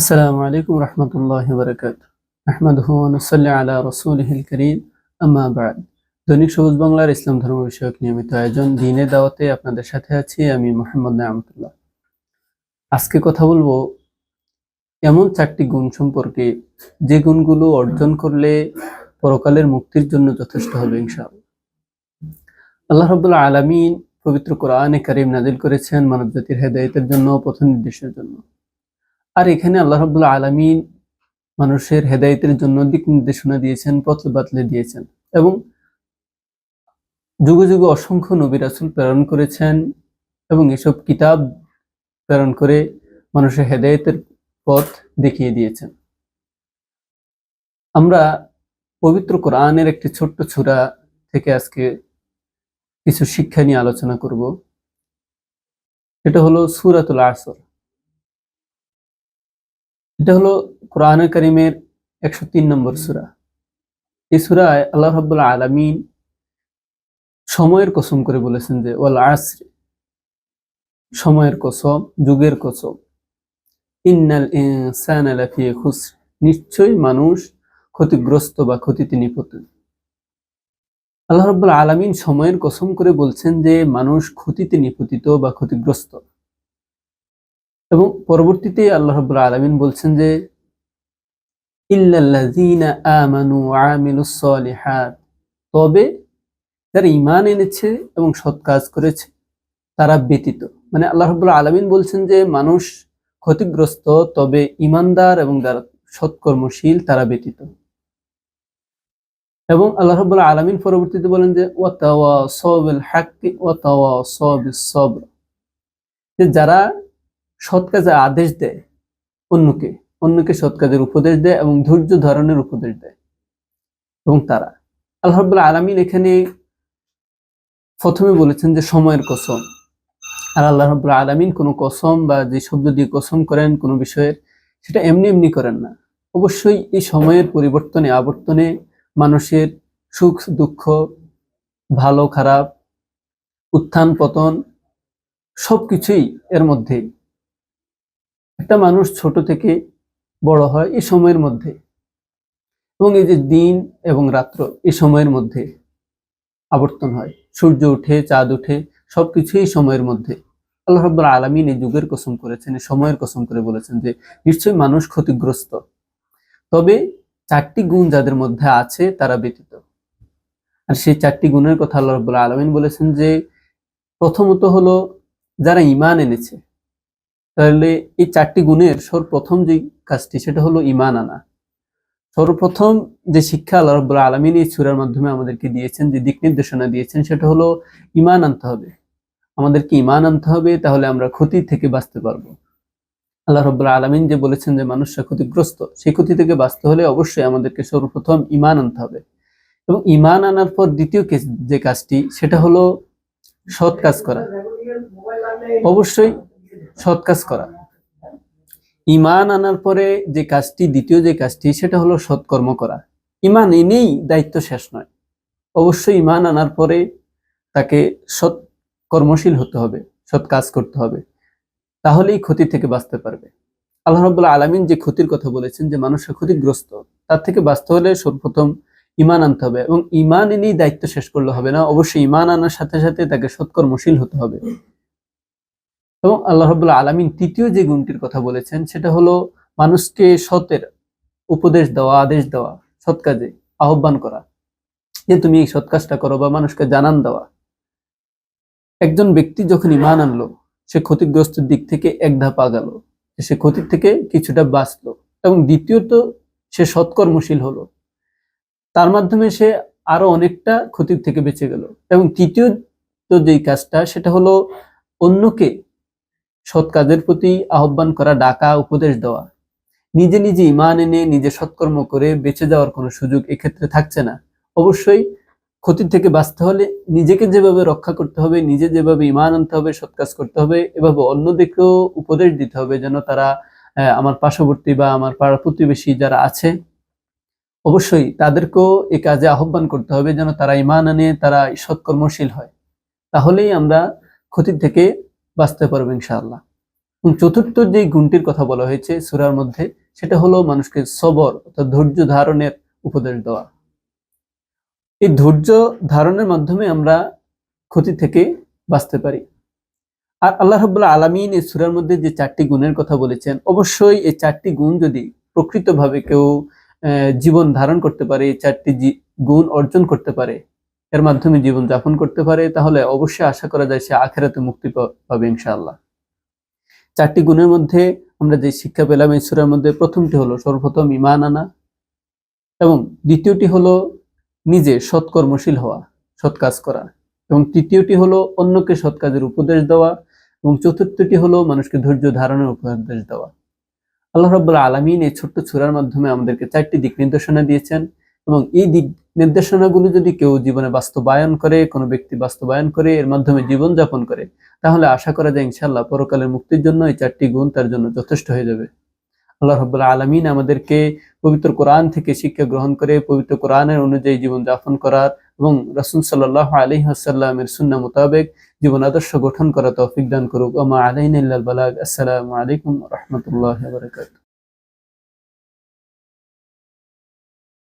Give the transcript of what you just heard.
আসসালামু আলাইকুম রহমতুল্লাহ বরকাত আহমদুল্লি আলা রসুলহিল করিম। আম্মা দৈনিক সবুজ বাংলার ইসলাম ধর্ম বিষয়ক নিয়মিত আয়োজন দিনে দাওয়াতে আপনাদের সাথে আছি আমি মোহাম্মদ নামতুল্লাহ আজকে কথা বলব এমন চারটি গুণ সম্পর্কে, যে গুণগুলো অর্জন করলে পরকালের মুক্তির জন্য যথেষ্ট হবে ইনশাল আল্লাহ রবুল্লাহ আলমিন পবিত্র কোরআনে করিম নাজিল করেছেন মানব জাতির হেদায়তের জন্য পথ নির্দেশের জন্য। আর এখানে আল্লাহ রাব্বুল আলামিন মানুষের হেদায়েতের জন্য দিক নির্দেশনা দিয়েছেন, পথ বাতলে দিয়েছেন এবং যুগে যুগে অসংখ্য নবী রাসূল প্রেরণ করেছেন এবং এসব কিতাব প্রেরণ করে মানুষের হেদায়েতের পথ দেখিয়ে দিয়েছেন। আমরা পবিত্র কোরআনের একটি ছোট্ট ছুরা থেকে আজকে কিছু শিক্ষা নিয়ে আলোচনা করব। এটা হলো সূরাতুল আসর। এটা হলো কোরআনে কারিমের একশো তিন নম্বর সুরা। এই সুরায় আল্লাহ রাব্বুল আলামিন সময়ের কসম করে বলেছেন যে, ওয়াল আসর সময়ের কসম, যুগের কসম। ইন্নাল ইনসানা নিশ্চয়ই মানুষ ক্ষতিগ্রস্ত বা ক্ষতিতে নিপত। আল্লাহ রাব্বুল আলামিন সময়ের কসম করে বলছেন যে, মানুষ ক্ষতিতে নিপতিত বা ক্ষতিগ্রস্ত। এবং পরবর্তীতে আল্লাহ রাব্বুল আলামিন বলছেন যে তবে যারা ঈমান এনেছে এবং সৎ কাজ করেছে, তারা ব্যতীত। মানে আল্লাহ রাব্বুল আলামিন বলছেন যে, মানুষ ক্ষতিগ্রস্ত, তবে ঈমানদার এবং যারা সৎকর্মশীল, তারা ব্যতীত। এবং আল্লাহ রাব্বুল আলামিন পরবর্তীতে বলেন যে ওয়াতাওয়াসাউ বিল হাক্কি ওয়াতাওয়াসাউ বিস সবর। যে যারা সৎ কাজের আদেশ দেয় অন্যকে। অন্যকে সৎ কাজের উপদেশ দেয় এবং ধৈর্য ধারণের উপদেশ দেয়। এবং তারা। আল্লাহ রাব্বুল আলামিন এখানে প্রথমে বলেছেন যে সময়ের কসম। আর আল্লাহ রাব্বুল আলামিন কোনো কসম বা যে শব্দ দিয়ে কসম করেন কোনো বিষয়ের, সেটা এমনি এমনি করেন না। অবশ্যই এই সময়ের পরিবর্তনে, আবর্তনে মানুষের সুখ, দুঃখ, ভালো, খারাপ, উত্থান, পতন সবকিছুই এর মধ্যে একটা মানুষ ছোট থেকে বড় হয় এই সময়ের মধ্যে। এবং এই যে দিন এবং রাত্র এই সময়ের মধ্যে আবর্তন হয়। সূর্য উঠে, চাঁদ উঠে সব সবকিছুই এই সময়ের মধ্যে। আল্লাহ রাব্বুল আলমিন এই যুগের কসম করেছেন, এই সময়ের কসম করে বলেছেন যে নিশ্চয়ই মানুষ ক্ষতিগ্রস্ত। তবে চারটি গুণ যাদের মধ্যে আছে তারা ব্যতীত। আর সেই চারটি গুণের কথা আল্লাহ রাব্বুল আলামিন বলেছেন যে প্রথমত হলো যারা ঈমান এনেছে তাহলে এই চারটি গুণের সর্বপ্রথম যে কাজটি, সেটা হলো ইমান আনা। সর্বপ্রথম যে শিক্ষা আল্লাহ রাব্বুল আলামিন এই সূরার মাধ্যমে আমাদেরকে দিয়েছেন, যে দিক নির্দেশনা দিয়েছেন, সেটা হলো ইমান আনতে হবে। আমাদেরকে ইমান আনতে হবে, তাহলে আমরা ক্ষতি থেকে বাঁচতে পারব। আল্লাহ রব্বুল আলমিন যে বলেছেন যে মানুষরা ক্ষতিগ্রস্ত, সেই ক্ষতি থেকে বাঁচতে হলে অবশ্যই আমাদেরকে সর্বপ্রথম ইমান আনতে হবে। এবং ইমান আনার পর দ্বিতীয় যে কাজটি, সেটা হলো সৎ কাজ করা। অবশ্যই সৎ কাজ করা। ইমান আনার পরে যে কাজটি, দ্বিতীয় যে কাজটি, সেটা হলো সৎকর্ম করা। ইমান এনেই দায়িত্ব শেষ নয়। অবশ্যই ইমান আনার পরে তাকে সৎ কর্মশীল হতে হবে, সৎ কাজ করতে হবে। তাহলেই ক্ষতি থেকে বাঁচতে পারবে। আল্লাহ রব্বুল্লাহ আলমিন যে ক্ষতির কথা বলেছেন, যে মানুষের ক্ষতিগ্রস্ত, তার থেকে বাঁচতে হলে সর্বপ্রথম ইমান আনতে হবে এবং ইমান এনেই দায়িত্ব শেষ করলে হবে না। অবশ্যই ইমান আনার সাথে সাথে তাকে সৎকর্মশীল হতে হবে। এবং আল্লাহ রব্বুল্লাহ আলমিন তৃতীয় যে গুণটির কথা বলেছেন, সেটা হলো মানুষকে সতের উপদেশ দেওয়া, আদেশ দেওয়া, সৎ কাজে আহ্বান করা, যে তুমি এই সৎ কাজটা করো বা মানুষকে জানান দেওয়া। একজন ব্যক্তি যখন ইমান আনলো, সে ক্ষতিগ্রস্তের দিক থেকে এক ধাপ আগালো, সে ক্ষতির থেকে কিছুটা বাঁচলো এবং দ্বিতীয়ত সে সৎকর্মশীল হলো। তার মাধ্যমে সে আরও অনেকটা ক্ষতির থেকে বেঁচে গেল এবং তৃতীয় যেই কাজটা, সেটা হলো অন্যকে সৎ কাজের প্রতি আহ্বান করা, ডাকা, উপদেশ দেওয়া। নিজে নিজে ইমান এনে নিজে সৎকর্ম করে বেঁচে যাওয়ার কোনো সুযোগ এক্ষেত্রে থাকছে না। অবশ্যই ক্ষতির থেকে বাঁচতে হলে নিজেকে যেভাবে রক্ষা করতে হবে, নিজে যেভাবে ইমান আনতে হবে, সৎ কাজ করতে হবে, এভাবে অন্যদিকেও উপদেশ দিতে হবে যেন তারা আমার পার্শ্ববর্তী বা আমার পাড়া প্রতিবেশী যারা আছে, অবশ্যই তাদেরকেও এই কাজে আহ্বান করতে হবে যেন তারা ইমান আনে, তারা সৎকর্মশীল হয়। তাহলেই আমরা ক্ষতির থেকে বাঁচতে পারবে ইনশাআল্লাহ। এবং চতুর্থ যে গুণটির কথা বলা হয়েছে সূরার মধ্যে, সেটা হলো মানুষকে সবর অর্থাৎ ধৈর্য ধারণের উপদেশ দেওয়া। এই ধৈর্য ধারণের মাধ্যমে আমরা ক্ষতি থেকে বাঁচতে পারি। আর আল্লাহ রাব্বুল আলামিন এই সুরার মধ্যে যে চারটি গুণের কথা বলেছেন, অবশ্যই এই চারটি গুণ যদি প্রকৃতভাবে কেউ জীবন ধারণ করতে পারে, এই চারটি গুণ অর্জন করতে পারে এর মাধ্যমে জীবন যাপন করতে পারে, তাহলে অবশ্যই আশা করা যায় সে আখেরাতে মুক্তি পাবে ইনশাআল্লাহ। চারটি গুণের মধ্যে আমরা যে শিক্ষা পেলাম সূরার মধ্যে, প্রথমটি হলো সর্বপ্রথম ইমান আনা এবং দ্বিতীয়টি হলো নিজে সৎকর্মশীল হওয়া, সৎ কাজ করা এবং তৃতীয়টি হলো অন্যকে সৎ কাজের উপদেশ দেওয়া এবং চতুর্থটি হলো মানুষকে ধৈর্য ধারণের উপদেশ দেওয়া। আল্লাহ রাব্বুল আলামিন এই ছোট্ট ছুরার মাধ্যমে আমাদেরকে চারটি দিক নির্দেশনা দিয়েছেন। এবং এই দিক নির্দেশনাগুলো যদি কেউ জীবনে বাস্তবায়ন করে, কোনো ব্যক্তি বাস্তবায়ন করে, এর মাধ্যমে জীবন যাপন করে, তাহলে আশা করা যায় ইনশাল্লাহ পরকালের মুক্তির জন্য এই চারটি গুণ তার জন্য যথেষ্ট হয়ে যাবে। আল্লাহ রাব্বুল আলামিন আমাদেরকে পবিত্র কোরআন থেকে শিক্ষা গ্রহণ করে, পবিত্র কোরআনের অনুযায়ী জীবন যাপন করার এবং রাসূল সাল্লাল্লাহু আলাইহি ওয়াসাল্লামের সুন্নাহ মোতাবেক জীবন আদর্শ গঠন করা তৌফিক দান করুক। ওমা আলাইনা আসসালামু আলাইকুম রাহমাতুল্লাহি